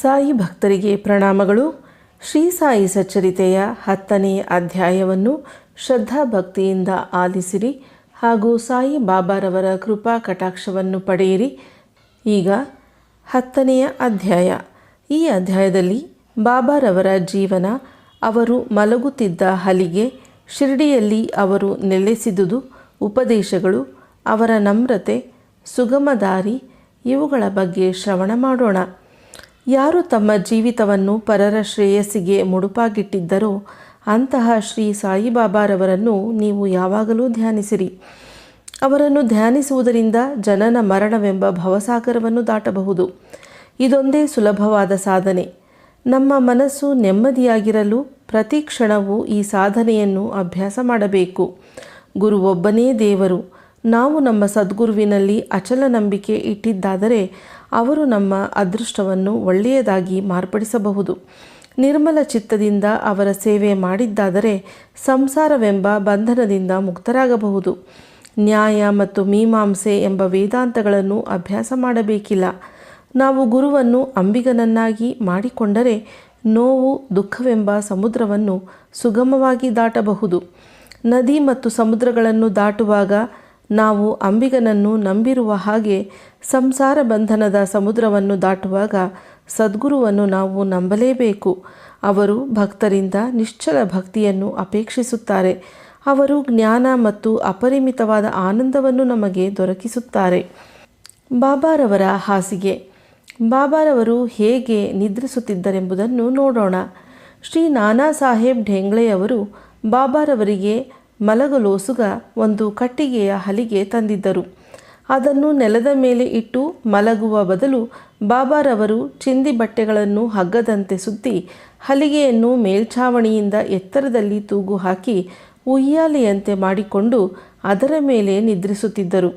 ಸಾಯಿ ಭಕ್ತರಿಗೆ ಪ್ರಣಾಮಗಳು. ಶ್ರೀ ಸಾಯಿ ಸಚ್ಚರಿತೆಯ ಹತ್ತನೇ ಅಧ್ಯಾಯವನ್ನು ಶ್ರದ್ಧಾಭಕ್ತಿಯಿಂದ ಆಲಿಸಿರಿ ಹಾಗೂ ಸಾಯಿ ಬಾಬಾರವರ ಕೃಪಾ ಕಟಾಕ್ಷವನ್ನು ಪಡೆಯಿರಿ. ಈಗ ಹತ್ತನೆಯ ಅಧ್ಯಾಯ. ಈ ಅಧ್ಯಾಯದಲ್ಲಿ ಬಾಬಾರವರ ಜೀವನ, ಅವರು ಮಲಗುತ್ತಿದ್ದ ಹಲಿಗೆ, ಶಿರ್ಡಿಯಲ್ಲಿ ಅವರು ನೆಲೆಸಿದುದು, ಉಪದೇಶಗಳು, ಅವರ ನಮ್ರತೆ ಸುಗಮ ದಾರಿ ಇವುಗಳ ಬಗ್ಗೆ ಶ್ರವಣ ಮಾಡೋಣ. ಯಾರು ತಮ್ಮ ಜೀವಿತವನ್ನು ಪರರ ಶ್ರೇಯಸ್ಸಿಗೆ ಮುಡುಪಾಗಿಟ್ಟಿದ್ದರೋ ಅಂತಹ ಶ್ರೀ ಸಾಯಿಬಾಬಾರವರನ್ನು ನೀವು ಯಾವಾಗಲೂ ಧ್ಯಾನಿಸಿರಿ. ಅವರನ್ನು ಧ್ಯಾನಿಸುವುದರಿಂದ ಜನನ ಮರಣವೆಂಬ ಭವಸಾಗರವನ್ನು ದಾಟಬಹುದು. ಇದೊಂದೇ ಸುಲಭವಾದ ಸಾಧನೆ. ನಮ್ಮ ಮನಸ್ಸು ನೆಮ್ಮದಿಯಾಗಿರಲು ಪ್ರತಿ ಕ್ಷಣವೂ ಈ ಸಾಧನೆಯನ್ನು ಅಭ್ಯಾಸ ಮಾಡಬೇಕು. ಗುರು ಒಬ್ಬನೇ ದೇವರು. ನಾವು ನಮ್ಮ ಸದ್ಗುರುವಿನಲ್ಲಿ ಅಚಲ ನಂಬಿಕೆ ಇಟ್ಟಿದ್ದಾದರೆ ಅವರು ನಮ್ಮ ಅದೃಷ್ಟವನ್ನು ಒಳ್ಳೆಯದಾಗಿ ಮಾರ್ಪಡಿಸಬಹುದು. ನಿರ್ಮಲ ಚಿತ್ತದಿಂದ ಅವರ ಸೇವೆ ಮಾಡಿದ್ದಾದರೆ ಸಂಸಾರವೆಂಬ ಬಂಧನದಿಂದ ಮುಕ್ತರಾಗಬಹುದು. ನ್ಯಾಯ ಮತ್ತು ಮೀಮಾಂಸೆ ಎಂಬ ವೇದಾಂತಗಳನ್ನು ಅಭ್ಯಾಸ ಮಾಡಬೇಕಿಲ್ಲ. ನಾವು ಗುರುವನ್ನು ಅಂಬಿಗನನ್ನಾಗಿ ಮಾಡಿಕೊಂಡರೆ ನೋವು ದುಃಖವೆಂಬ ಸಮುದ್ರವನ್ನು ಸುಗಮವಾಗಿ ದಾಟಬಹುದು. ನದಿ ಮತ್ತು ಸಮುದ್ರಗಳನ್ನು ದಾಟುವಾಗ ನಾವು ಅಂಬಿಗನನ್ನು ನಂಬಿರುವ ಹಾಗೆ ಸಂಸಾರ ಬಂಧನದ ಸಮುದ್ರವನ್ನು ದಾಟುವಾಗ ಸದ್ಗುರುವನ್ನು ನಾವು ನಂಬಲೇಬೇಕು. ಅವರು ಭಕ್ತರಿಂದ ನಿಶ್ಚಲ ಭಕ್ತಿಯನ್ನು ಅಪೇಕ್ಷಿಸುತ್ತಾರೆ. ಅವರು ಜ್ಞಾನ ಮತ್ತು ಅಪರಿಮಿತವಾದ ಆನಂದವನ್ನು ನಮಗೆ ದೊರಕಿಸುತ್ತಾರೆ. ಬಾಬಾರವರ ಹಾಸಿಗೆ. ಬಾಬಾರವರು ಹೇಗೆ ನಿದ್ರಿಸುತ್ತಿದ್ದರೆಂಬುದನ್ನು ನೋಡೋಣ. ಶ್ರೀ ನಾನಾ ಸಾಹೇಬ್ ಢೇಂಗ್ಳೆಯವರು ಬಾಬಾರವರಿಗೆ ಮಲಗಲೋಸುಗ ಒಂದು ಕಟ್ಟಿಗೆಯ ಹಲಿಗೆ ತಂದಿದ್ದರು. ಅದನ್ನು ನೆಲದ ಮೇಲೆ ಇಟ್ಟು ಮಲಗುವ ಬದಲು ಬಾಬಾರವರು ಚಿಂದಿ ಬಟ್ಟೆಗಳನ್ನು ಹಗ್ಗದಂತೆ ಸುತ್ತಿ ಹಲಿಗೆಯನ್ನು ಮೇಲ್ಛಾವಣಿಯಿಂದ ಎತ್ತರದಲ್ಲಿ ತೂಗು ಹಾಕಿ ಉಯ್ಯಾಲೆಯಂತೆ ಮಾಡಿಕೊಂಡು ಅದರ ಮೇಲೆ ನಿದ್ರಿಸುತ್ತಿದ್ದರು.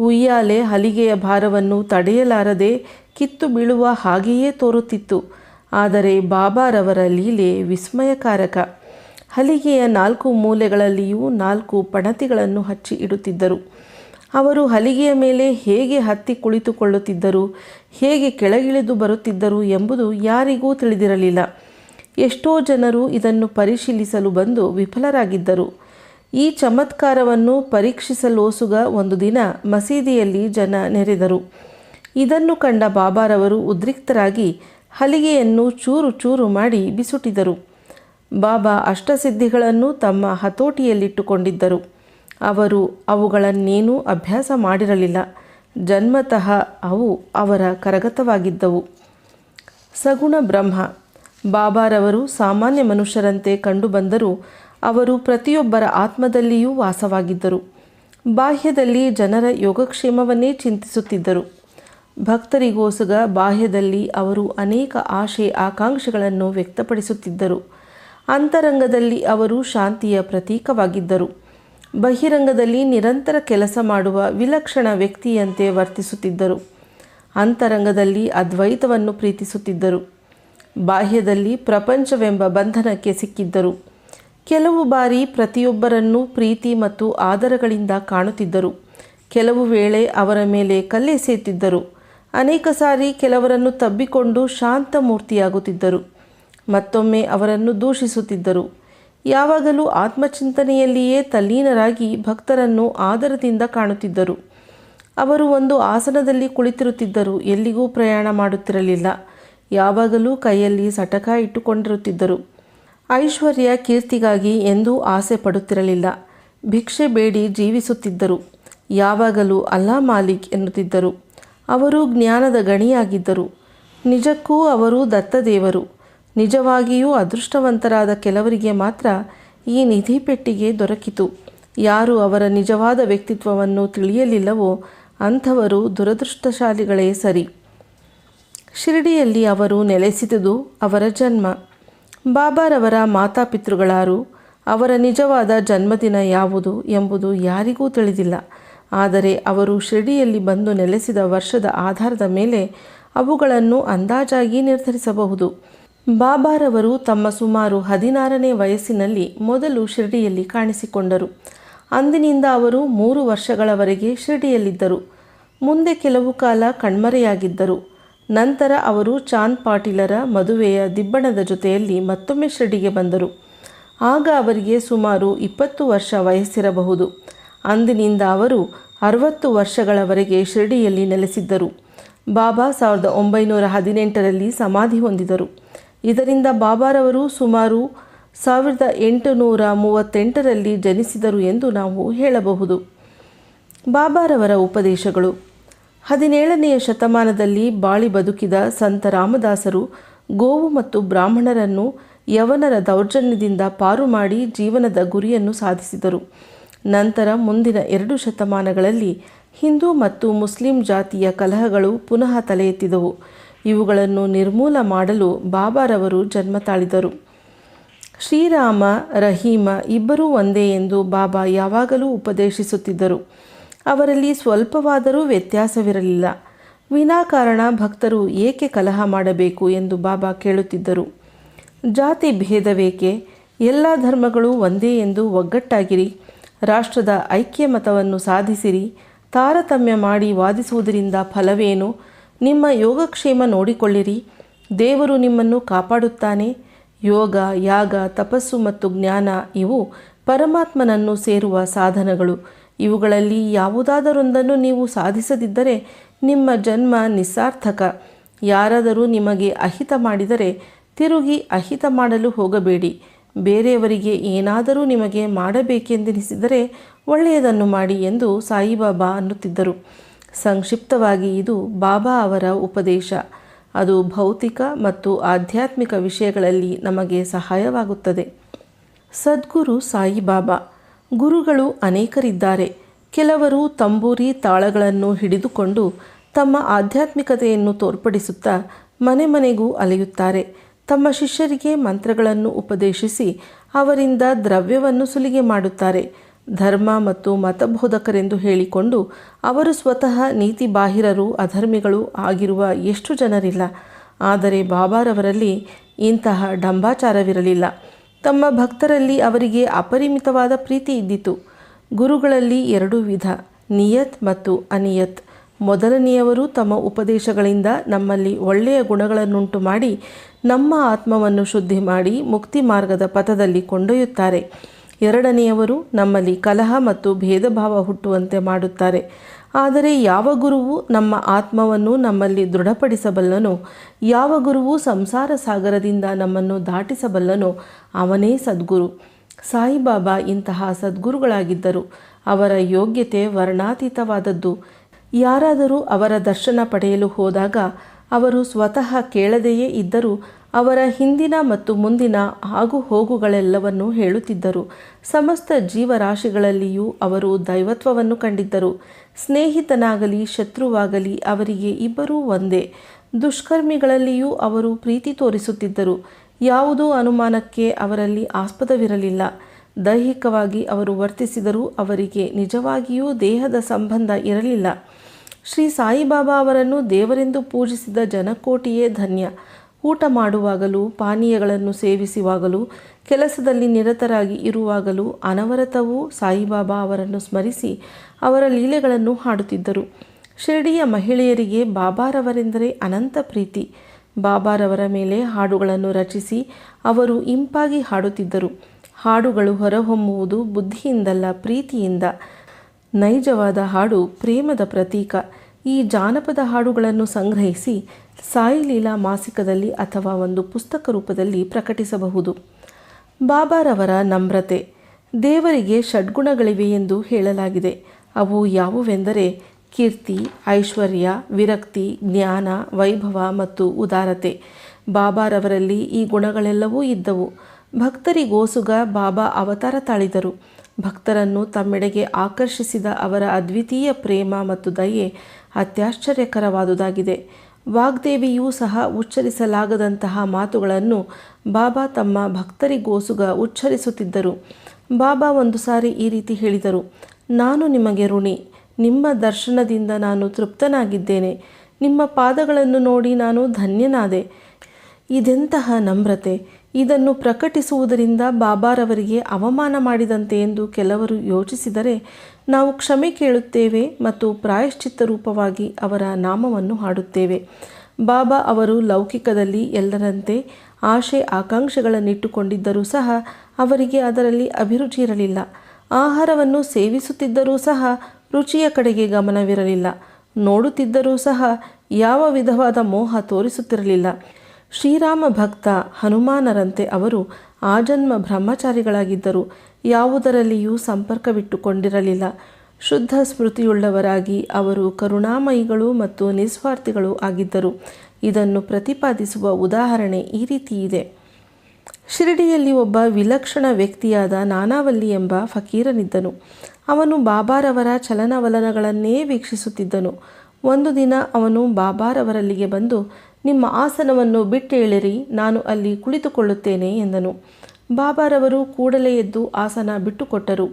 ಉಯ್ಯಾಲೆ ಹಲಿಗೆಯ ಭಾರವನ್ನು ತಡೆಯಲಾರದೆ ಕಿತ್ತು ಬೀಳುವ ಹಾಗೆಯೇ ತೋರುತ್ತಿತ್ತು. ಆದರೆ ಬಾಬಾರವರ ಲೀಲೆ ವಿಸ್ಮಯಕಾರಕ. ಹಲಿಗೆಯ ನಾಲ್ಕು ಮೂಲೆಗಳಲ್ಲಿಯೂ ನಾಲ್ಕು ಪಣತಿಗಳನ್ನು ಹಚ್ಚಿ ಇಡುತ್ತಿದ್ದರು. ಅವರು ಹಲಿಗೆಯ ಮೇಲೆ ಹೇಗೆ ಹತ್ತಿ ಕುಳಿತುಕೊಳ್ಳುತ್ತಿದ್ದರು, ಹೇಗೆ ಕೆಳಗಿಳಿದು ಬರುತ್ತಿದ್ದರು ಎಂಬುದು ಯಾರಿಗೂ ತಿಳಿದಿರಲಿಲ್ಲ. ಎಷ್ಟೋ ಜನರು ಇದನ್ನು ಪರಿಶೀಲಿಸಲು ಬಂದು ವಿಫಲರಾಗಿದ್ದರು. ಈ ಚಮತ್ಕಾರವನ್ನು ಪರೀಕ್ಷಿಸಲೋಸುಗ ಒಂದು ದಿನ ಮಸೀದಿಯಲ್ಲಿ ಜನ ನೆರೆದರು. ಇದನ್ನು ಕಂಡ ಬಾಬಾರವರು ಉದ್ರಿಕ್ತರಾಗಿ ಹಲಿಗೆಯನ್ನು ಚೂರು ಚೂರು ಮಾಡಿ ಬಿಸುಟಿದರು. ಬಾಬಾ ಅಷ್ಟಸಿದ್ಧಿಗಳನ್ನು ತಮ್ಮ ಹತೋಟಿಯಲ್ಲಿಟ್ಟುಕೊಂಡಿದ್ದರು. ಅವರು ಅವುಗಳನ್ನೇನೂ ಅಭ್ಯಾಸ ಮಾಡಿರಲಿಲ್ಲ. ಜನ್ಮತಃ ಅವು ಅವರ ಕರಗತವಾಗಿದ್ದವು. ಸಗುಣ ಬ್ರಹ್ಮ. ಬಾಬಾರವರು ಸಾಮಾನ್ಯ ಮನುಷ್ಯರಂತೆ ಕಂಡುಬಂದರೂ ಅವರು ಪ್ರತಿಯೊಬ್ಬರ ಆತ್ಮದಲ್ಲಿಯೂ ವಾಸವಾಗಿದ್ದರು. ಬಾಹ್ಯದಲ್ಲಿ ಜನರ ಯೋಗಕ್ಷೇಮವನ್ನೇ ಚಿಂತಿಸುತ್ತಿದ್ದರು. ಭಕ್ತರಿಗೋಸ್ಗ ಬಾಹ್ಯದಲ್ಲಿ ಅವರು ಅನೇಕ ಆಶೆ ಆಕಾಂಕ್ಷೆಗಳನ್ನು ವ್ಯಕ್ತಪಡಿಸುತ್ತಿದ್ದರು. ಅಂತರಂಗದಲ್ಲಿ ಅವರು ಶಾಂತಿಯ ಪ್ರತೀಕವಾಗಿದ್ದರು. ಬಹಿರಂಗದಲ್ಲಿ ನಿರಂತರ ಕೆಲಸ ಮಾಡುವ ವಿಲಕ್ಷಣ ವ್ಯಕ್ತಿಯಂತೆ ವರ್ತಿಸುತ್ತಿದ್ದರು. ಅಂತರಂಗದಲ್ಲಿ ಅದ್ವೈತವನ್ನು ಪ್ರೀತಿಸುತ್ತಿದ್ದರು. ಬಾಹ್ಯದಲ್ಲಿ ಪ್ರಪಂಚವೆಂಬ ಬಂಧನಕ್ಕೆ ಸಿಕ್ಕಿದ್ದರು. ಕೆಲವು ಬಾರಿ ಪ್ರತಿಯೊಬ್ಬರನ್ನು ಪ್ರೀತಿ ಮತ್ತು ಆದರಗಳಿಂದ ಕಾಣುತ್ತಿದ್ದರು. ಕೆಲವು ವೇಳೆ ಅವರ ಮೇಲೆ ಕಲ್ಲೆಸೆಯುತ್ತಿದ್ದರು. ಅನೇಕ ಸಾರಿ ಕೆಲವರನ್ನು ತಬ್ಬಿಕೊಂಡು ಶಾಂತ ಮೂರ್ತಿಯಾಗುತ್ತಿದ್ದರು. ಮತ್ತೊಮ್ಮೆ ಅವರನ್ನು ದೂಷಿಸುತ್ತಿದ್ದರು. ಯಾವಾಗಲೂ ಆತ್ಮಚಿಂತನೆಯಲ್ಲಿಯೇ ತಲ್ಲೀನರಾಗಿ ಭಕ್ತರನ್ನು ಆದರದಿಂದ ಕಾಣುತ್ತಿದ್ದರು. ಅವರು ಒಂದು ಆಸನದಲ್ಲಿ ಕುಳಿತಿರುತ್ತಿದ್ದರು, ಎಲ್ಲಿಗೂ ಪ್ರಯಾಣ ಮಾಡುತ್ತಿರಲಿಲ್ಲ. ಯಾವಾಗಲೂ ಕೈಯಲ್ಲಿ ಸಟಕ ಇಟ್ಟುಕೊಂಡಿರುತ್ತಿದ್ದರು. ಐಶ್ವರ್ಯ ಕೀರ್ತಿಗಾಗಿ ಎಂದೂ ಆಸೆ ಪಡುತ್ತಿರಲಿಲ್ಲ. ಭಿಕ್ಷೆ ಬೇಡಿ ಜೀವಿಸುತ್ತಿದ್ದರು. ಯಾವಾಗಲೂ ಅಲ್ಲಾ ಮಾಲಿಕ್ ಎನ್ನುತ್ತಿದ್ದರು. ಅವರು ಜ್ಞಾನದ ಗಣಿಯಾಗಿದ್ದರು. ನಿಜಕ್ಕೂ ಅವರು ದತ್ತದೇವರು. ನಿಜವಾಗಿಯೂ ಅದೃಷ್ಟವಂತರಾದ ಕೆಲವರಿಗೆ ಮಾತ್ರ ಈ ನಿಧಿ ಪೆಟ್ಟಿಗೆ ದೊರಕಿತು. ಯಾರು ಅವರ ನಿಜವಾದ ವ್ಯಕ್ತಿತ್ವವನ್ನು ತಿಳಿಯಲಿಲ್ಲವೋ ಅಂಥವರು ದುರದೃಷ್ಟಶಾಲಿಗಳೇ ಸರಿ. ಶಿರಡಿಯಲ್ಲಿ ಅವರು ನೆಲೆಸಿದುದು ಅವರ ಜನ್ಮ. ಬಾಬಾರವರ ಮಾತಾಪಿತೃಗಳಾರು ಅವರ ನಿಜವಾದ ಜನ್ಮದಿನ ಯಾವುದು ಎಂಬುದು ಯಾರಿಗೂ ತಿಳಿದಿಲ್ಲ. ಆದರೆ ಅವರು ಶಿರಡಿಯಲ್ಲಿ ಬಂದು ನೆಲೆಸಿದ ವರ್ಷದ ಆಧಾರದ ಮೇಲೆ ಅವುಗಳನ್ನು ಅಂದಾಜಾಗಿ ನಿರ್ಧರಿಸಬಹುದು. ಬಾಬಾರವರು ತಮ್ಮ ಸುಮಾರು ಹದಿನಾರನೇ ವಯಸ್ಸಿನಲ್ಲಿ ಮೊದಲು ಶಿರಡಿಯಲ್ಲಿ ಕಾಣಿಸಿಕೊಂಡರು. ಅಂದಿನಿಂದ ಅವರು ಮೂರು ವರ್ಷಗಳವರೆಗೆ ಶಿರಡಿಯಲ್ಲಿದ್ದರು. ಮುಂದೆ ಕೆಲವು ಕಾಲ ಕಣ್ಮರೆಯಾಗಿದ್ದರು. ನಂತರ ಅವರು ಚಾಂದ್ ಪಾಟೀಲರ ಮದುವೆಯ ದಿಬ್ಬಣದ ಜೊತೆಯಲ್ಲಿ ಮತ್ತೊಮ್ಮೆ ಶಿರಡಿಗೆ ಬಂದರು. ಆಗ ಅವರಿಗೆ ಸುಮಾರು ಇಪ್ಪತ್ತು ವರ್ಷ ವಯಸ್ಸಿರಬಹುದು. ಅಂದಿನಿಂದ ಅವರು ಅರವತ್ತು ವರ್ಷಗಳವರೆಗೆ ಶಿರಡಿಯಲ್ಲಿ ನೆಲೆಸಿದ್ದರು. ಬಾಬಾ ಸಾವಿರದ ಒಂಬೈನೂರ ಹದಿನೆಂಟರಲ್ಲಿ ಸಮಾಧಿ ಹೊಂದಿದರು. ಇದರಿಂದ ಬಾಬಾರವರು ಸುಮಾರು ಸಾವಿರದ ಎಂಟುನೂರ ಮೂವತ್ತೆಂಟರಲ್ಲಿ ಜನಿಸಿದರು ಎಂದು ನಾವು ಹೇಳಬಹುದು. ಬಾಬಾರವರ ಉಪದೇಶಗಳು. ಹದಿನೇಳನೆಯ ಶತಮಾನದಲ್ಲಿ ಬಾಳಿ ಬದುಕಿದ ಸಂತ ರಾಮದಾಸರು ಗೋವು ಮತ್ತು ಬ್ರಾಹ್ಮಣರನ್ನು ಯವನರ ದೌರ್ಜನ್ಯದಿಂದ ಪಾರು ಮಾಡಿ ಜೀವನದ ಗುರಿಯನ್ನು ಸಾಧಿಸಿದರು. ನಂತರ ಮುಂದಿನ ಎರಡು ಶತಮಾನಗಳಲ್ಲಿ ಹಿಂದೂ ಮತ್ತು ಮುಸ್ಲಿಂ ಜಾತಿಯ ಕಲಹಗಳು ಪುನಃ ತಲೆ ಎತ್ತಿದವು ಇವುಗಳನ್ನು ನಿರ್ಮೂಲ ಮಾಡಲು ಬಾಬಾರವರು ಜನ್ಮ ತಾಳಿದರು ಶ್ರೀರಾಮ, ರಹೀಮ ಇಬ್ಬರೂ ಒಂದೇ ಎಂದು ಬಾಬಾ ಯಾವಾಗಲೂ ಉಪದೇಶಿಸುತ್ತಿದ್ದರು. ಅವರಲ್ಲಿ ಸ್ವಲ್ಪವಾದರೂ ವ್ಯತ್ಯಾಸವಿರಲಿಲ್ಲ. ವಿನಾಕಾರಣ ಭಕ್ತರು ಏಕೆ ಕಲಹ ಮಾಡಬೇಕು ಎಂದು ಬಾಬಾ ಕೇಳುತ್ತಿದ್ದರು. ಜಾತಿ ಭೇದವೇಕೆ? ಎಲ್ಲ ಧರ್ಮಗಳು ಒಂದೇ ಎಂದು ಒಗ್ಗಟ್ಟಾಗಿರಿ. ರಾಷ್ಟ್ರದ ಐಕ್ಯ ಮತವನ್ನು ಸಾಧಿಸಿರಿ. ತಾರತಮ್ಯ ಮಾಡಿ ವಾದಿಸುವುದರಿಂದ ಫಲವೇನು? ನಿಮ್ಮ ಯೋಗಕ್ಷೇಮ ನೋಡಿಕೊಳ್ಳಿರಿ. ದೇವರು ನಿಮ್ಮನ್ನು ಕಾಪಾಡುತ್ತಾನೆ. ಯೋಗ, ಯಾಗ, ತಪಸ್ಸು ಮತ್ತು ಜ್ಞಾನ ಇವು ಪರಮಾತ್ಮನನ್ನು ಸೇರುವ ಸಾಧನಗಳು. ಇವುಗಳಲ್ಲಿ ಯಾವುದಾದರೊಂದನ್ನು ನೀವು ಸಾಧಿಸದಿದ್ದರೆ ನಿಮ್ಮ ಜನ್ಮ ನಿಸ್ಸಾರ್ಥಕ. ಯಾರಾದರೂ ನಿಮಗೆ ಅಹಿತ ಮಾಡಿದರೆ ತಿರುಗಿ ಅಹಿತ ಮಾಡಲು ಹೋಗಬೇಡಿ. ಬೇರೆಯವರಿಗೆ ಏನಾದರೂ ನಿಮಗೆ ಮಾಡಬೇಕೆಂದೆನಿಸಿದರೆ ಒಳ್ಳೆಯದನ್ನು ಮಾಡಿ ಎಂದು ಸಾಯಿಬಾಬಾ ಅನ್ನುತ್ತಿದ್ದರು. ಸಂಕ್ಷಿಪ್ತವಾಗಿ ಇದು ಬಾಬಾ ಅವರ ಉಪದೇಶ. ಅದು ಭೌತಿಕ ಮತ್ತು ಆಧ್ಯಾತ್ಮಿಕ ವಿಷಯಗಳಲ್ಲಿ ನಮಗೆ ಸಹಾಯವಾಗುತ್ತದೆ. ಸದ್ಗುರು ಸಾಯಿಬಾಬಾ. ಗುರುಗಳು ಅನೇಕರಿದ್ದಾರೆ. ಕೆಲವರು ತಂಬೂರಿ ತಾಳಗಳನ್ನು ಹಿಡಿದುಕೊಂಡು ತಮ್ಮ ಆಧ್ಯಾತ್ಮಿಕತೆಯನ್ನು ತೋರ್ಪಡಿಸುತ್ತಾ ಮನೆ ಮನೆಗೂ ಅಲೆಯುತ್ತಾರೆ. ತಮ್ಮ ಶಿಷ್ಯರಿಗೆ ಮಂತ್ರಗಳನ್ನು ಉಪದೇಶಿಸಿ ಅವರಿಂದ ದ್ರವ್ಯವನ್ನು ಸುಲಿಗೆ ಮಾಡುತ್ತಾರೆ. ಧರ್ಮ ಮತ್ತು ಮತಬೋಧಕರೆಂದು ಹೇಳಿಕೊಂಡು ಅವರು ಸ್ವತಃ ನೀತಿ ಬಾಹಿರರು ಅಧರ್ಮಿಗಳು ಆಗಿರುವ ಎಷ್ಟು ಜನರಿಲ್ಲ. ಆದರೆ ಬಾಬಾರವರಲ್ಲಿ ಇಂತಹ ಡಂಬಾಚಾರವಿರಲಿಲ್ಲ. ತಮ್ಮ ಭಕ್ತರಲ್ಲಿ ಅವರಿಗೆ ಅಪರಿಮಿತವಾದ ಪ್ರೀತಿ ಇದ್ದಿತು. ಗುರುಗಳಲ್ಲಿ ಎರಡು ವಿಧ, ನಿಯತ್ ಮತ್ತು ಅನಿಯತ್. ಮೊದಲನೆಯವರು ತಮ್ಮ ಉಪದೇಶಗಳಿಂದ ನಮ್ಮಲ್ಲಿ ಒಳ್ಳೆಯ ಗುಣಗಳನ್ನುಂಟು ಮಾಡಿ ನಮ್ಮ ಆತ್ಮವನ್ನು ಶುದ್ಧಿ ಮಾಡಿ ಮುಕ್ತಿ ಮಾರ್ಗದ ಪಥದಲ್ಲಿ ಕೊಂಡೊಯ್ಯುತ್ತಾರೆ. ಎರಡನೆಯವರು ನಮ್ಮಲ್ಲಿ ಕಲಹ ಮತ್ತು ಭೇದ ಭಾವ ಹುಟ್ಟುವಂತೆ ಮಾಡುತ್ತಾರೆ. ಆದರೆ ಯಾವ ಗುರುವು ನಮ್ಮ ಆತ್ಮವನ್ನು ನಮ್ಮಲ್ಲಿ ದೃಢಪಡಿಸಬಲ್ಲನೋ, ಯಾವ ಗುರುವು ಸಂಸಾರ ಸಾಗರದಿಂದ ನಮ್ಮನ್ನು ದಾಟಿಸಬಲ್ಲನೋ, ಅವನೇ ಸದ್ಗುರು. ಸಾಯಿಬಾಬಾ ಇಂತಹ ಸದ್ಗುರುಗಳಾಗಿದ್ದರು. ಅವರ ಯೋಗ್ಯತೆ ವರ್ಣಾತೀತವಾದದ್ದು. ಯಾರಾದರೂ ಅವರ ದರ್ಶನ ಪಡೆಯಲು ಹೋದಾಗ ಅವರು ಸ್ವತಃ ಕೇಳದೆಯೇ ಇದ್ದರೂ ಅವರ ಹಿಂದಿನ ಮತ್ತು ಮುಂದಿನ ಆಗು ಹೋಗುಗಳೆಲ್ಲವನ್ನೂ ಹೇಳುತ್ತಿದ್ದರು. ಸಮಸ್ತ ಜೀವರಾಶಿಗಳಲ್ಲಿಯೂ ಅವರು ದೈವತ್ವವನ್ನು ಕಂಡಿದ್ದರು. ಸ್ನೇಹಿತನಾಗಲಿ, ಶತ್ರುವಾಗಲಿ ಅವರಿಗೆ ಇಬ್ಬರೂ ಒಂದೇ. ದುಷ್ಕರ್ಮಿಗಳಲ್ಲಿಯೂ ಅವರು ಪ್ರೀತಿ ತೋರಿಸುತ್ತಿದ್ದರು. ಯಾವುದೋ ಅನುಮಾನಕ್ಕೆ ಅವರಲ್ಲಿ ಆಸ್ಪದವಿರಲಿಲ್ಲ. ದೈಹಿಕವಾಗಿ ಅವರು ವರ್ತಿಸಿದರೂ ಅವರಿಗೆ ನಿಜವಾಗಿಯೂ ದೇಹದ ಸಂಬಂಧ ಇರಲಿಲ್ಲ. ಶ್ರೀ ಸಾಯಿಬಾಬಾ ಅವರನ್ನು ದೇವರೆಂದು ಪೂಜಿಸಿದ ಜನಕೋಟಿಯೇ ಧನ್ಯ. ಊಟ ಮಾಡುವಾಗಲೂ, ಪಾನೀಯಗಳನ್ನು ಸೇವಿಸುವಾಗಲೂ, ಕೆಲಸದಲ್ಲಿ ನಿರತರಾಗಿ ಇರುವಾಗಲೂ ಅನವರತವೂ ಸಾಯಿಬಾಬಾ ಅವರನ್ನು ಸ್ಮರಿಸಿ ಅವರ ಲೀಲೆಗಳನ್ನು ಹಾಡುತ್ತಿದ್ದರು. ಶಿರಡಿಯ ಮಹಿಳೆಯರಿಗೆ ಬಾಬಾರವರೆಂದರೆ ಅನಂತ ಪ್ರೀತಿ. ಬಾಬಾರವರ ಮೇಲೆ ಹಾಡುಗಳನ್ನು ರಚಿಸಿ ಅವರು ಇಂಪಾಗಿ ಹಾಡುತ್ತಿದ್ದರು. ಹಾಡುಗಳು ಹೊರಹೊಮ್ಮುವುದು ಬುದ್ಧಿಯಿಂದಲ್ಲ, ಪ್ರೀತಿಯಿಂದ. ನೈಜವಾದ ಹಾಡು ಪ್ರೇಮದ ಪ್ರತೀಕ. ಈ ಜಾನಪದ ಹಾಡುಗಳನ್ನು ಸಂಗ್ರಹಿಸಿ ಸಾಯಿ ಲೀಲಾ ಮಾಸಿಕದಲ್ಲಿ ಅಥವಾ ಒಂದು ಪುಸ್ತಕ ರೂಪದಲ್ಲಿ ಪ್ರಕಟಿಸಬಹುದು. ಬಾಬಾರವರ ನಮ್ರತೆ. ದೇವರಿಗೆ ಷಡ್ಗುಣಗಳಿವೆ ಎಂದು ಹೇಳಲಾಗಿದೆ. ಅವು ಯಾವುವೆಂದರೆ ಕೀರ್ತಿ, ಐಶ್ವರ್ಯ, ವಿರಕ್ತಿ, ಜ್ಞಾನ, ವೈಭವ ಮತ್ತು ಉದಾರತೆ. ಬಾಬಾರವರಲ್ಲಿ ಈ ಗುಣಗಳೆಲ್ಲವೂ ಇದ್ದವು. ಭಕ್ತರಿಗೋಸುಗ ಬಾಬಾ ಅವತಾರ ತಾಳಿದರು. ಭಕ್ತರನ್ನು ತಮ್ಮೆಡೆಗೆ ಆಕರ್ಷಿಸಿದ ಅವರ ಅದ್ವಿತೀಯ ಪ್ರೇಮ ಮತ್ತು ದಯೆ ಅತ್ಯಾಶ್ಚರ್ಯಕರವಾದುದಾಗಿದೆ. ವಾಗ್ದೇವಿಯೂ ಸಹ ಉಚ್ಚರಿಸಲಾಗದಂತಹ ಮಾತುಗಳನ್ನು ಬಾಬಾ ತಮ್ಮ ಭಕ್ತರಿಗೋಸುಗ ಉಚ್ಚರಿಸುತ್ತಿದ್ದರು. ಬಾಬಾ ಒಂದು ಸಾರಿ ಈ ರೀತಿ ಹೇಳಿದರು, ನಾನು ನಿಮಗೆ ಋಣಿ. ನಿಮ್ಮ ದರ್ಶನದಿಂದ ನಾನು ತೃಪ್ತನಾಗಿದ್ದೇನೆ. ನಿಮ್ಮ ಪಾದಗಳನ್ನು ನೋಡಿ ನಾನು ಧನ್ಯನಾದೆ. ಇದೆಂತಹ ನಮ್ರತೆ. ಇದನ್ನು ಪ್ರಕಟಿಸುವುದರಿಂದ ಬಾಬಾರವರಿಗೆ ಅವಮಾನ ಮಾಡಿದಂತೆ ಎಂದು ಕೆಲವರು ಯೋಚಿಸಿದರೆ ನಾವು ಕ್ಷಮೆ ಕೇಳುತ್ತೇವೆ ಮತ್ತು ಪ್ರಾಯಶ್ಚಿತ್ತ ರೂಪವಾಗಿ ಅವರ ನಾಮವನ್ನು ಹಾಡುತ್ತೇವೆ. ಬಾಬಾ ಅವರು ಲೌಕಿಕದಲ್ಲಿ ಎಲ್ಲರಂತೆ ಆಶೆ ಆಕಾಂಕ್ಷೆಗಳನ್ನಿಟ್ಟುಕೊಂಡಿದ್ದರೂ ಸಹ ಅವರಿಗೆ ಅದರಲ್ಲಿ ಅಭಿರುಚಿ ಇರಲಿಲ್ಲ. ಆಹಾರವನ್ನು ಸೇವಿಸುತ್ತಿದ್ದರೂ ಸಹ ರುಚಿಯ ಕಡೆಗೆ ಗಮನವಿರಲಿಲ್ಲ. ನೋಡುತ್ತಿದ್ದರೂ ಸಹ ಯಾವ ವಿಧವಾದ ಮೋಹ ತೋರಿಸುತ್ತಿರಲಿಲ್ಲ. ಶ್ರೀರಾಮ ಭಕ್ತ ಹನುಮಾನರಂತೆ ಅವರು ಆಜನ್ಮ ಬ್ರಹ್ಮಚಾರಿಗಳಾಗಿದ್ದರು. ಯಾವುದರಲ್ಲಿಯೂ ಸಂಪರ್ಕವಿಟ್ಟುಕೊಂಡಿರಲಿಲ್ಲ. ಶುದ್ಧ ಸ್ಮೃತಿಯುಳ್ಳವರಾಗಿ ಅವರು ಕರುಣಾಮಯಿಗಳು ಮತ್ತು ನಿಸ್ವಾರ್ಥಿಗಳು ಆಗಿದ್ದರು. ಇದನ್ನು ಪ್ರತಿಪಾದಿಸುವ ಉದಾಹರಣೆ ಈ ರೀತಿ ಇದೆ ಶಿರಡಿಯಲ್ಲಿ ಒಬ್ಬ ವಿಲಕ್ಷಣ ವ್ಯಕ್ತಿಯಾದ ನಾನಾವಲ್ಲಿ ಎಂಬ ಫಕೀರನಿದ್ದನು. ಅವನು ಬಾಬಾರವರ ಚಲನವಲನಗಳನ್ನೇ ವೀಕ್ಷಿಸುತ್ತಿದ್ದನು. ಒಂದು ದಿನ ಅವನು ಬಾಬಾರವರಲ್ಲಿಗೆ ಬಂದು ನಿಮ್ಮ ಆಸನವನ್ನು ಬಿಟ್ಟೇಳಿರಿ ನಾನು ಅಲ್ಲಿ ಕುಳಿತುಕೊಳ್ಳುತ್ತೇನೆ ಎಂದನು. ಬಾಬಾರವರು ಕೂಡಲೇ ಎದ್ದು ಆಸನ ಬಿಟ್ಟುಕೊಟ್ಟರು.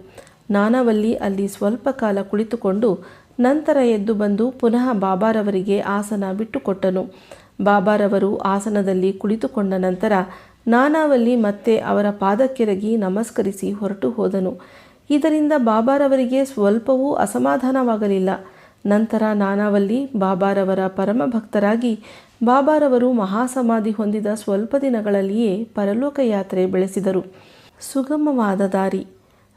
ನಾನಾವಲ್ಲಿ ಅಲ್ಲಿ ಸ್ವಲ್ಪ ಕಾಲ ಕುಳಿತುಕೊಂಡು ನಂತರ ಎದ್ದು ಬಂದು ಪುನಃ ಬಾಬಾರವರಿಗೆ ಆಸನ ಬಿಟ್ಟುಕೊಟ್ಟನು. ಬಾಬಾರವರು ಆಸನದಲ್ಲಿ ಕುಳಿತುಕೊಂಡ ನಂತರ ನಾನಾವಲ್ಲಿ ಮತ್ತೆ ಅವರ ಪಾದಕ್ಕೆರಗಿ ನಮಸ್ಕರಿಸಿ ಹೊರಟು ಹೋದನು. ಇದರಿಂದ ಬಾಬಾರವರಿಗೆ ಸ್ವಲ್ಪವೂ ಅಸಮಾಧಾನವಾಗಲಿಲ್ಲ. ನಂತರ ನಾನಾವಲ್ಲಿ ಬಾಬಾರವರ ಪರಮ ಭಕ್ತರಾಗಿ ಬಾಬಾರವರು ಮಹಾಸಮಾಧಿ ಹೊಂದಿದ ಸ್ವಲ್ಪ ದಿನಗಳಲ್ಲಿಯೇ ಪರಲೋಕ ಯಾತ್ರೆ ಬೆಳೆಸಿದರು. ಸುಗಮವಾದ ದಾರಿ.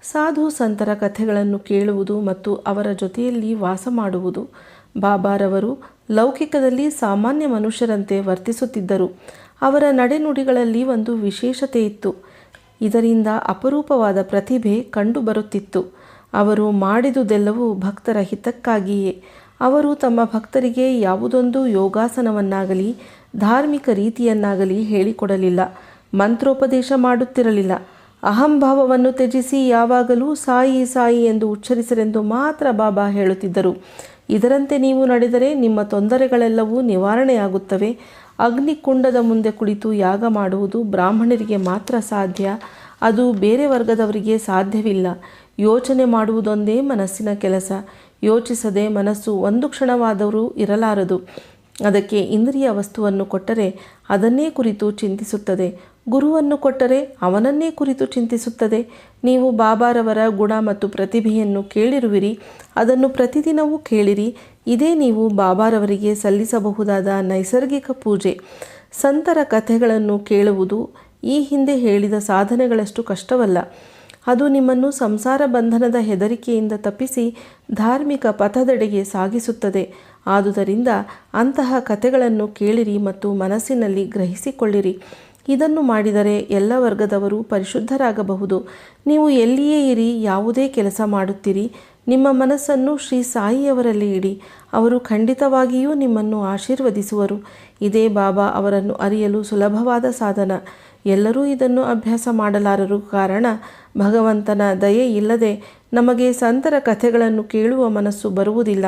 ಸಾಧು ಸಂತರ ಕಥೆಗಳನ್ನು ಕೇಳುವುದು ಮತ್ತು ಅವರ ಜೊತೆಯಲ್ಲಿ ವಾಸ ಮಾಡುವುದು. ಬಾಬಾರವರು ಲೌಕಿಕದಲ್ಲಿ ಸಾಮಾನ್ಯ ಮನುಷ್ಯರಂತೆ ವರ್ತಿಸುತ್ತಿದ್ದರು. ಅವರ ನಡೆನುಡಿಗಳಲ್ಲಿ ಒಂದು ವಿಶೇಷತೆ ಇತ್ತು. ಇದರಿಂದ ಅಪರೂಪವಾದ ಪ್ರತಿಭೆ ಕಂಡುಬರುತ್ತಿತ್ತು. ಅವರು ಮಾಡಿದುದೆಲ್ಲವೂ ಭಕ್ತರ ಹಿತಕ್ಕಾಗಿಯೇ. ಅವರು ತಮ್ಮ ಭಕ್ತರಿಗೆ ಯಾವುದೊಂದು ಯೋಗಾಸನವನ್ನಾಗಲಿ, ಧಾರ್ಮಿಕ ರೀತಿಯನ್ನಾಗಲಿ ಹೇಳಿಕೊಡಲಿಲ್ಲ, ಮಂತ್ರೋಪದೇಶ ಮಾಡುತ್ತಿರಲಿಲ್ಲ. ಅಹಂಭಾವವನ್ನು ತ್ಯಜಿಸಿ ಯಾವಾಗಲೂ ಸಾಯಿ ಸಾಯಿ ಎಂದು ಉಚ್ಚರಿಸರೆಂದು ಮಾತ್ರ ಬಾಬಾ ಹೇಳುತ್ತಿದ್ದರು. ಇದರಂತೆ ನೀವು ನಡೆದರೆ ನಿಮ್ಮ ತೊಂದರೆಗಳೆಲ್ಲವೂ ನಿವಾರಣೆಯಾಗುತ್ತವೆ. ಅಗ್ನಿಕುಂಡದ ಮುಂದೆ ಕುಳಿತು ಯಾಗ ಮಾಡುವುದು ಬ್ರಾಹ್ಮಣರಿಗೆ ಮಾತ್ರ ಸಾಧ್ಯ, ಅದು ಬೇರೆ ವರ್ಗದವರಿಗೆ ಸಾಧ್ಯವಿಲ್ಲ. ಯೋಚನೆ ಮಾಡುವುದೊಂದೇ ಮನಸ್ಸಿನ ಕೆಲಸ. ಯೋಚಿಸದೆ ಮನಸ್ಸು ಒಂದು ಕ್ಷಣವಾದರೂ ಇರಲಾರದು. ಅದಕ್ಕೆ ಇಂದ್ರಿಯ ವಸ್ತುವನ್ನು ಕೊಟ್ಟರೆ ಅದನ್ನೇ ಕುರಿತು ಚಿಂತಿಸುತ್ತದೆ. ಗುರುವನ್ನು ಕೊಟ್ಟರೆ ಅವನನ್ನೇ ಕುರಿತು ಚಿಂತಿಸುತ್ತದೆ. ನೀವು ಬಾಬಾರವರ ಗುಣ ಮತ್ತು ಪ್ರತಿಭೆಯನ್ನು ಕೇಳಿರುವಿರಿ. ಅದನ್ನು ಪ್ರತಿದಿನವೂ ಕೇಳಿರಿ. ಇದೇ ನೀವು ಬಾಬಾರವರಿಗೆ ಸಲ್ಲಿಸಬಹುದಾದ ನೈಸರ್ಗಿಕ ಪೂಜೆ. ಸಂತರ ಕಥೆಗಳನ್ನು ಕೇಳುವುದು ಈ ಹಿಂದೆ ಹೇಳಿದ ಸಾಧನೆಗಳಷ್ಟು ಕಷ್ಟವಲ್ಲ. ಅದು ನಿಮ್ಮನ್ನು ಸಂಸಾರ ಬಂಧನದ ಹೆದರಿಕೆಯಿಂದ ತಪ್ಪಿಸಿ ಧಾರ್ಮಿಕ ಪಥದೆಡೆಗೆ ಸಾಗಿಸುತ್ತದೆ. ಆದುದರಿಂದ ಅಂತಹ ಕಥೆಗಳನ್ನು ಕೇಳಿರಿ ಮತ್ತು ಮನಸ್ಸಿನಲ್ಲಿ ಗ್ರಹಿಸಿಕೊಳ್ಳಿರಿ. ಇದನ್ನು ಮಾಡಿದರೆ ಎಲ್ಲ ವರ್ಗದವರು ಪರಿಶುದ್ಧರಾಗಬಹುದು. ನೀವು ಎಲ್ಲಿಯೇ ಇರಿ, ಯಾವುದೇ ಕೆಲಸ ಮಾಡುತ್ತೀರಿ, ನಿಮ್ಮ ಮನಸ್ಸನ್ನು ಶ್ರೀ ಸಾಯಿಯವರಲ್ಲಿ ಇಡಿ. ಅವರು ಖಂಡಿತವಾಗಿಯೂ ನಿಮ್ಮನ್ನು ಆಶೀರ್ವದಿಸುವರು. ಇದೇ ಬಾಬಾ ಅವರನ್ನು ಅರಿಯಲು ಸುಲಭವಾದ ಸಾಧನ. ಎಲ್ಲರೂ ಇದನ್ನು ಅಭ್ಯಾಸ ಮಾಡಲಾರರು ಕಾರಣ ಭಗವಂತನ ದಯೆ ಇಲ್ಲದೆ ನಮಗೆ ಸಂತರ ಕಥೆಗಳನ್ನು ಕೇಳುವ ಮನಸ್ಸು ಬರುವುದಿಲ್ಲ.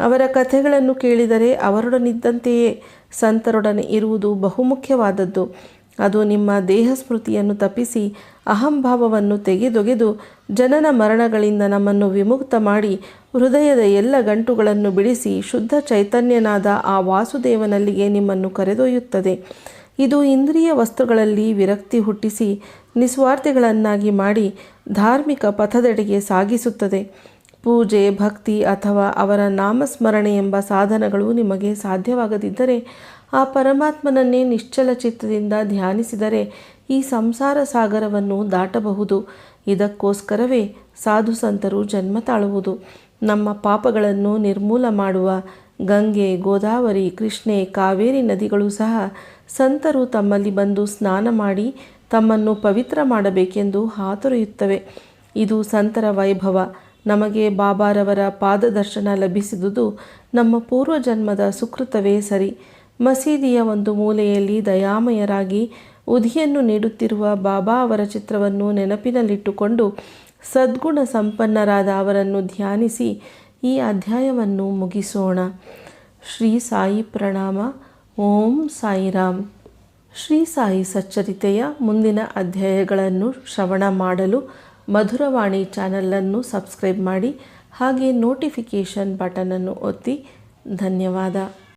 ಅವರ ಕಥೆಗಳನ್ನು ಕೇಳಿದರೆ ಅವರೊಡನಿದ್ದಂತೆಯೇ ಸಂತರೊಡನೆ ಇರುವುದು ಬಹುಮುಖ್ಯವಾದದ್ದು. ಅದು ನಿಮ್ಮ ದೇಹ ಸ್ಮೃತಿಯನ್ನು ತಪ್ಪಿಸಿ ಅಹಂಭಾವವನ್ನು ತೆಗೆದೊಗೆದು ಜನನ ಮರಣಗಳಿಂದ ನಮ್ಮನ್ನು ವಿಮುಕ್ತ ಮಾಡಿ ಹೃದಯದ ಎಲ್ಲ ಗಂಟುಗಳನ್ನು ಬಿಡಿಸಿ ಶುದ್ಧ ಚೈತನ್ಯನಾದ ಆ ವಾಸುದೇವನಲ್ಲಿಗೆ ನಿಮ್ಮನ್ನು ಕರೆದೊಯ್ಯುತ್ತದೆ. ಇದು ಇಂದ್ರಿಯ ವಸ್ತುಗಳಲ್ಲಿ ವಿರಕ್ತಿ ಹುಟ್ಟಿಸಿ ನಿಸ್ವಾರ್ಥಿಗಳನ್ನಾಗಿ ಮಾಡಿ ಧಾರ್ಮಿಕ ಪಥದೆಡೆಗೆ ಸಾಗಿಸುತ್ತದೆ. ಪೂಜೆ, ಭಕ್ತಿ ಅಥವಾ ಅವರ ನಾಮಸ್ಮರಣೆ ಎಂಬ ಸಾಧನಗಳು ನಿಮಗೆ ಸಾಧ್ಯವಾಗದಿದ್ದರೆ ಆ ಪರಮಾತ್ಮನನ್ನೇ ನಿಶ್ಚಲ ಚಿತ್ತದಿಂದ ಧ್ಯಾನಿಸಿದರೆ ಈ ಸಂಸಾರ ಸಾಗರವನ್ನು ದಾಟಬಹುದು. ಇದಕ್ಕೋಸ್ಕರವೇ ಸಾಧು ಸಂತರು ಜನ್ಮ ತಾಳುವುದು. ನಮ್ಮ ಪಾಪಗಳನ್ನು ನಿರ್ಮೂಲ ಮಾಡುವ ಗಂಗೆ, ಗೋದಾವರಿ, ಕೃಷ್ಣೆ, ಕಾವೇರಿ ನದಿಗಳು ಸಹ ಸಂತರು ತಮ್ಮಲ್ಲಿ ಬಂದು ಸ್ನಾನ ಮಾಡಿ ತಮ್ಮನ್ನು ಪವಿತ್ರ ಮಾಡಬೇಕೆಂದು ಹಾತೊರೆಯುತ್ತವೆ. ಇದು ಸಂತರ ವೈಭವ. ನಮಗೆ ಬಾಬಾರವರ ಪಾದದರ್ಶನ ಲಭಿಸಿದುದು ನಮ್ಮ ಪೂರ್ವಜನ್ಮದ ಸುಕೃತವೇ ಸರಿ. ಮಸೀದಿಯ ಒಂದು ಮೂಲೆಯಲ್ಲಿ ದಯಾಮಯರಾಗಿ ಉದಿಯನ್ನು ನೀಡುತ್ತಿರುವ ಬಾಬಾ ಅವರ ಚಿತ್ರವನ್ನು ನೆನಪಿನಲ್ಲಿಟ್ಟುಕೊಂಡು ಸದ್ಗುಣ ಸಂಪನ್ನರಾದ ಅವರನ್ನು ಧ್ಯಾನಿಸಿ ಈ ಅಧ್ಯಾಯವನ್ನು ಮುಗಿಸೋಣ. ಶ್ರೀ ಸಾಯಿ ಪ್ರಣಾಮ. ಓಂ ಸಾಯಿರಾಮ್. ಶ್ರೀ ಸಾಯಿ ಸಚ್ಚರಿತೆಯ ಮುಂದಿನ ಅಧ್ಯಾಯಗಳನ್ನು ಶ್ರವಣ ಮಾಡಲು ಮಧುರವಾಣಿ ಚಾನಲನ್ನು ಸಬ್ಸ್ಕ್ರೈಬ್ ಮಾಡಿ ಹಾಗೆ ನೋಟಿಫಿಕೇಷನ್ ಬಟನನ್ನು ಒತ್ತಿ. ಧನ್ಯವಾದ.